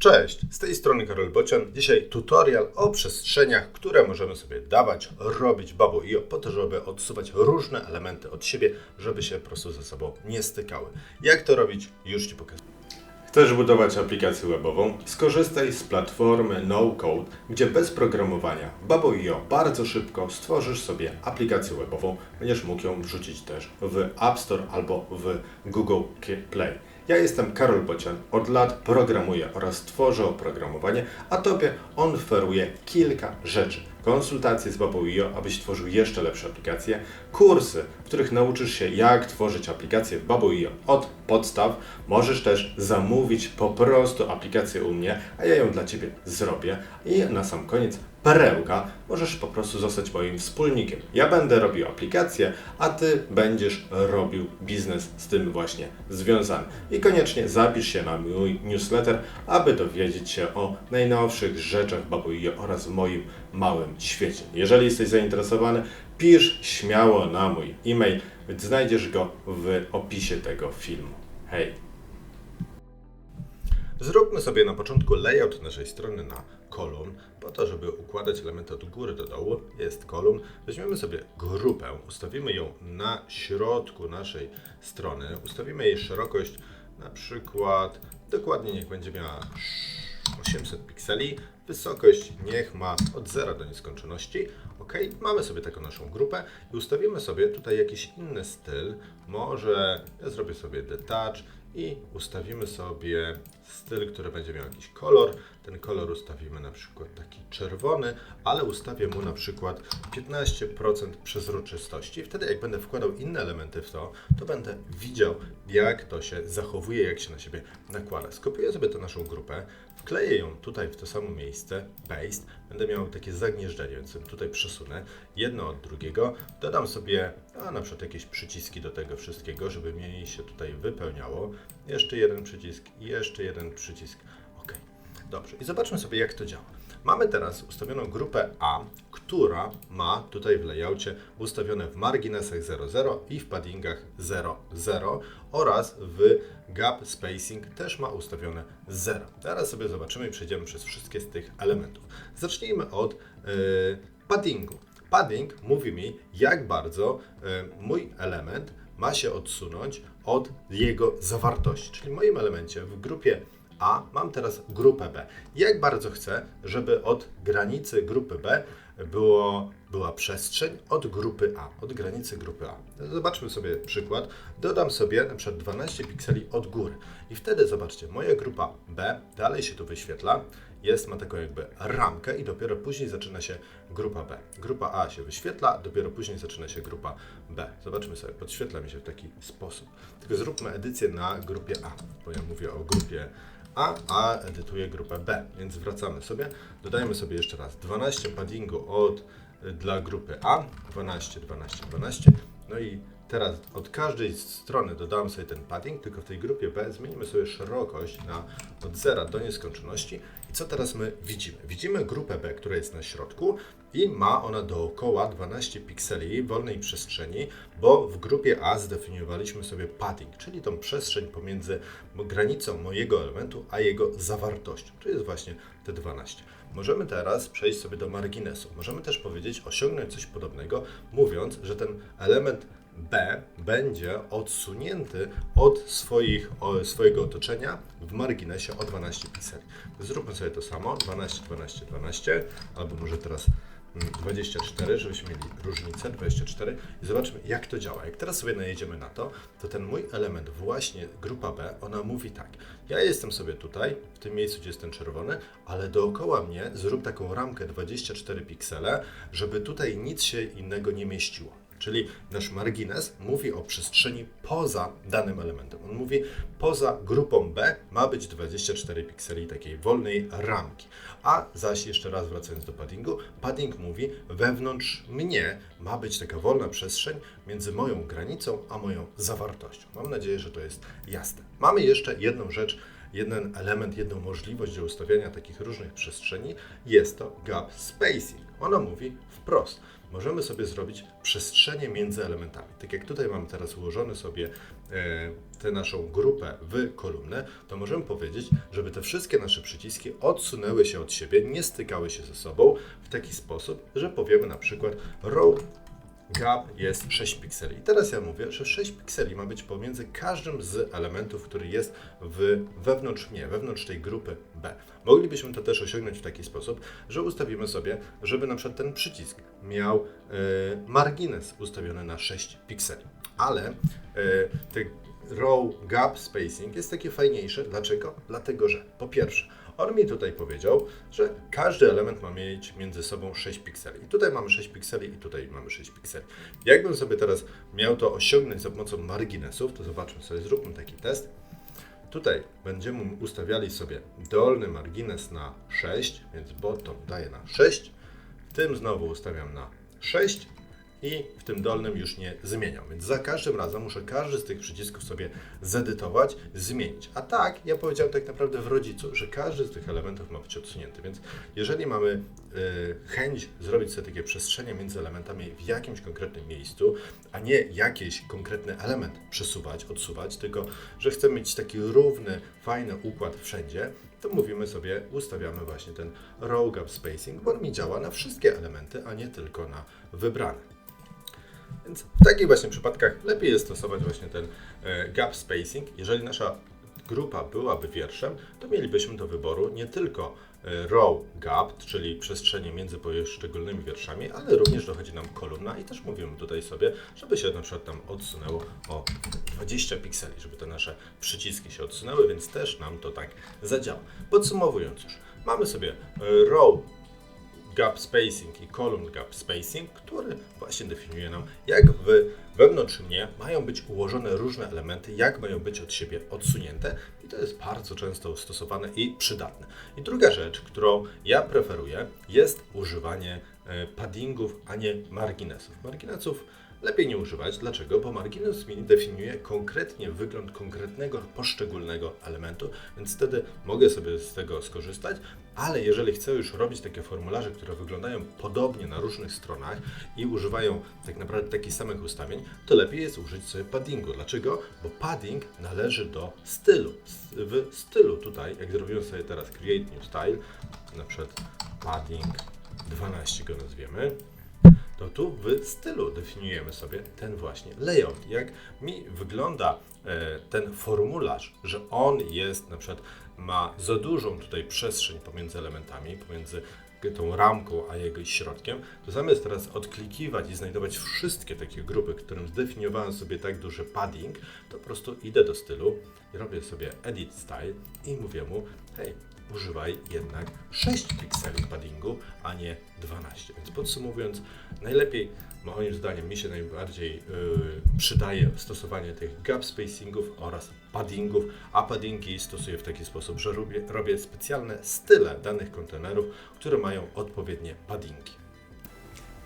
Cześć, z tej strony Karol Bocian. Dzisiaj tutorial o przestrzeniach, które możemy sobie dawać, robić Babo IO po to, żeby odsuwać różne elementy od siebie, żeby się po prostu ze sobą nie stykały. Jak to robić? Już Ci pokażę. Chcesz budować aplikację webową? Skorzystaj z platformy No Code, gdzie bez programowania Babo.io bardzo szybko stworzysz sobie aplikację webową. Będziesz mógł ją wrzucić też w App Store albo w Google Play. Ja jestem Karol Bocian, od lat programuję oraz tworzę oprogramowanie, a Tobie on kilka rzeczy. Konsultacje z Babo.io, abyś tworzył jeszcze lepsze aplikacje, kursy, w których nauczysz się jak tworzyć aplikacje w Babo.io od podstaw. Możesz też zamówić po prostu aplikację u mnie, a ja ją dla Ciebie zrobię. I na sam koniec perełka, możesz po prostu zostać moim wspólnikiem. Ja będę robił aplikację, a Ty będziesz robił biznes z tym właśnie związany. I koniecznie zapisz się na mój newsletter, aby dowiedzieć się o najnowszych rzeczach Babuio oraz moim małym świecie. Jeżeli jesteś zainteresowany, pisz śmiało na mój e-mail, znajdziesz go w opisie tego filmu. Hej! Zróbmy sobie na początku layout naszej strony na kolumn, po to, żeby układać elementy od góry do dołu, jest kolumn. Weźmiemy sobie grupę, ustawimy ją na środku naszej strony, ustawimy jej szerokość na przykład, dokładnie niech będzie miała 800 pikseli, wysokość niech ma od 0 do nieskończoności. Ok, mamy sobie taką naszą grupę i ustawimy sobie tutaj jakiś inny styl. Może ja zrobię sobie detach i ustawimy sobie styl, który będzie miał jakiś kolor. Ten kolor ustawimy na przykład taki czerwony, ale ustawię mu na przykład 15% przezroczystości. Wtedy jak będę wkładał inne elementy w to, to będę widział jak to się zachowuje, jak się na siebie nakłada. Skopiuję sobie tę naszą grupę, wkleję ją tutaj w to samo miejsce, paste, będę miał takie zagnieżdżenie, więc tutaj przesunę jedno od drugiego, dodam sobie a na przykład jakieś przyciski do tego wszystkiego, żeby mi się tutaj wypełniało. Jeszcze jeden przycisk jeszcze jeden przycisk. OK. Dobrze. I zobaczmy sobie, jak to działa. Mamy teraz ustawioną grupę A, która ma tutaj w layoutie ustawione w marginesach 00 i w paddingach 00 oraz w gap spacing też ma ustawione 0. Teraz sobie zobaczymy i przejdziemy przez wszystkie z tych elementów. Zacznijmy od yy, paddingu. Padding mówi mi, jak bardzo yy, mój element ma się odsunąć od jego zawartości. Czyli w moim elemencie w grupie A mam teraz grupę B. Jak bardzo chcę, żeby od granicy grupy B było, była przestrzeń od grupy A, od granicy grupy A. Zobaczmy sobie przykład. Dodam sobie na przykład 12 pikseli od góry i wtedy zobaczcie, moja grupa B dalej się tu wyświetla jest, ma taką jakby ramkę i dopiero później zaczyna się grupa B. Grupa A się wyświetla, dopiero później zaczyna się grupa B. Zobaczmy sobie, podświetla mi się w taki sposób. Tylko zróbmy edycję na grupie A, bo ja mówię o grupie A, a edytuję grupę B, więc wracamy sobie, dodajmy sobie jeszcze raz 12 paddingu od, dla grupy A, 12, 12, 12, no i Teraz od każdej strony dodam sobie ten padding, tylko w tej grupie B zmienimy sobie szerokość na od 0 do nieskończoności. I co teraz my widzimy? Widzimy grupę B, która jest na środku i ma ona dookoła 12 pikseli wolnej przestrzeni, bo w grupie A zdefiniowaliśmy sobie padding, czyli tą przestrzeń pomiędzy granicą mojego elementu a jego zawartością. To jest właśnie te 12. Możemy teraz przejść sobie do marginesu. Możemy też powiedzieć, osiągnąć coś podobnego, mówiąc, że ten element B będzie odsunięty od swoich, swojego otoczenia w marginesie o 12 pikseli. Zróbmy sobie to samo, 12, 12, 12, albo może teraz 24, mm, żebyśmy mieli różnicę, 24 i zobaczmy jak to działa. Jak teraz sobie najedziemy na to, to ten mój element, właśnie grupa B, ona mówi tak, ja jestem sobie tutaj, w tym miejscu, gdzie jest ten czerwony, ale dookoła mnie zrób taką ramkę 24 piksele, żeby tutaj nic się innego nie mieściło. Czyli nasz margines mówi o przestrzeni poza danym elementem. On mówi, poza grupą B ma być 24 pikseli takiej wolnej ramki. A zaś jeszcze raz wracając do paddingu, padding mówi, wewnątrz mnie ma być taka wolna przestrzeń między moją granicą a moją zawartością. Mam nadzieję, że to jest jasne. Mamy jeszcze jedną rzecz, jeden element, jedną możliwość do ustawiania takich różnych przestrzeni, jest to gap spacing. Ona mówi wprost. Możemy sobie zrobić przestrzenie między elementami. Tak jak tutaj mamy teraz ułożone sobie e, tę naszą grupę w kolumnę, to możemy powiedzieć, żeby te wszystkie nasze przyciski odsunęły się od siebie, nie stykały się ze sobą w taki sposób, że powiemy na przykład row gap jest 6 pikseli. I teraz ja mówię, że 6 pikseli ma być pomiędzy każdym z elementów, który jest w, wewnątrz mnie, wewnątrz tej grupy B. Moglibyśmy to też osiągnąć w taki sposób, że ustawimy sobie, żeby na przykład ten przycisk miał e, margines ustawiony na 6 pikseli. Ale te row gap spacing jest takie fajniejsze. Dlaczego? Dlatego, że po pierwsze, on mi tutaj powiedział, że każdy element ma mieć między sobą 6 pikseli. I tutaj mamy 6 pikseli i tutaj mamy 6 pikseli. Jakbym sobie teraz miał to osiągnąć za pomocą marginesów, to zobaczmy sobie, zróbmy taki test. Tutaj będziemy ustawiali sobie dolny margines na 6, więc bottom daje na 6. W tym znowu ustawiam na 6 i w tym dolnym już nie zmieniam. Więc za każdym razem muszę każdy z tych przycisków sobie zedytować, zmienić. A tak, ja powiedziałem tak naprawdę w rodzicu, że każdy z tych elementów ma być odsunięty. Więc jeżeli mamy y, chęć zrobić sobie takie przestrzenie między elementami w jakimś konkretnym miejscu, a nie jakiś konkretny element przesuwać, odsuwać, tylko że chcemy mieć taki równy, fajny układ wszędzie, to mówimy sobie, ustawiamy właśnie ten row gap spacing, bo on mi działa na wszystkie elementy, a nie tylko na wybrane. Więc w takich właśnie przypadkach lepiej jest stosować właśnie ten e, gap spacing. Jeżeli nasza grupa byłaby wierszem, to mielibyśmy do wyboru nie tylko e, row gap, czyli przestrzenie między poszczególnymi wierszami, ale również dochodzi nam kolumna i też mówimy tutaj sobie, żeby się na przykład tam odsunęło o 20 pikseli, żeby te nasze przyciski się odsunęły, więc też nam to tak zadziała. Podsumowując już, mamy sobie e, row gap spacing i column gap spacing, który właśnie definiuje nam, jak w, wewnątrz mnie mają być ułożone różne elementy, jak mają być od siebie odsunięte i to jest bardzo często stosowane i przydatne. I druga rzecz, którą ja preferuję, jest używanie e, paddingów, a nie marginesów. Marginesów lepiej nie używać. Dlaczego? Bo margines mi definiuje konkretnie wygląd konkretnego poszczególnego elementu, więc wtedy mogę sobie z tego skorzystać, ale jeżeli chcę już robić takie formularze, które wyglądają podobnie na różnych stronach i używają tak naprawdę takich samych ustawień, to lepiej jest użyć sobie paddingu. Dlaczego? Bo padding należy do stylu. W stylu tutaj, jak zrobimy sobie teraz Create New Style, na przykład padding 12 go nazwiemy, to tu w stylu definiujemy sobie ten właśnie layout. Jak mi wygląda e, ten formularz, że on jest na przykład ma za dużą tutaj przestrzeń pomiędzy elementami, pomiędzy tą ramką a jego środkiem, to zamiast teraz odklikiwać i znajdować wszystkie takie grupy, którym zdefiniowałem sobie tak duży padding, to po prostu idę do stylu robię sobie edit style i mówię mu, hej, używaj jednak 6 pikseli paddingu, a nie 12. Więc podsumowując, najlepiej moim zdaniem mi się najbardziej yy, przydaje stosowanie tych gap spacingów oraz paddingów, a paddingi stosuję w taki sposób, że robię, robię specjalne style danych kontenerów, które mają odpowiednie paddingi.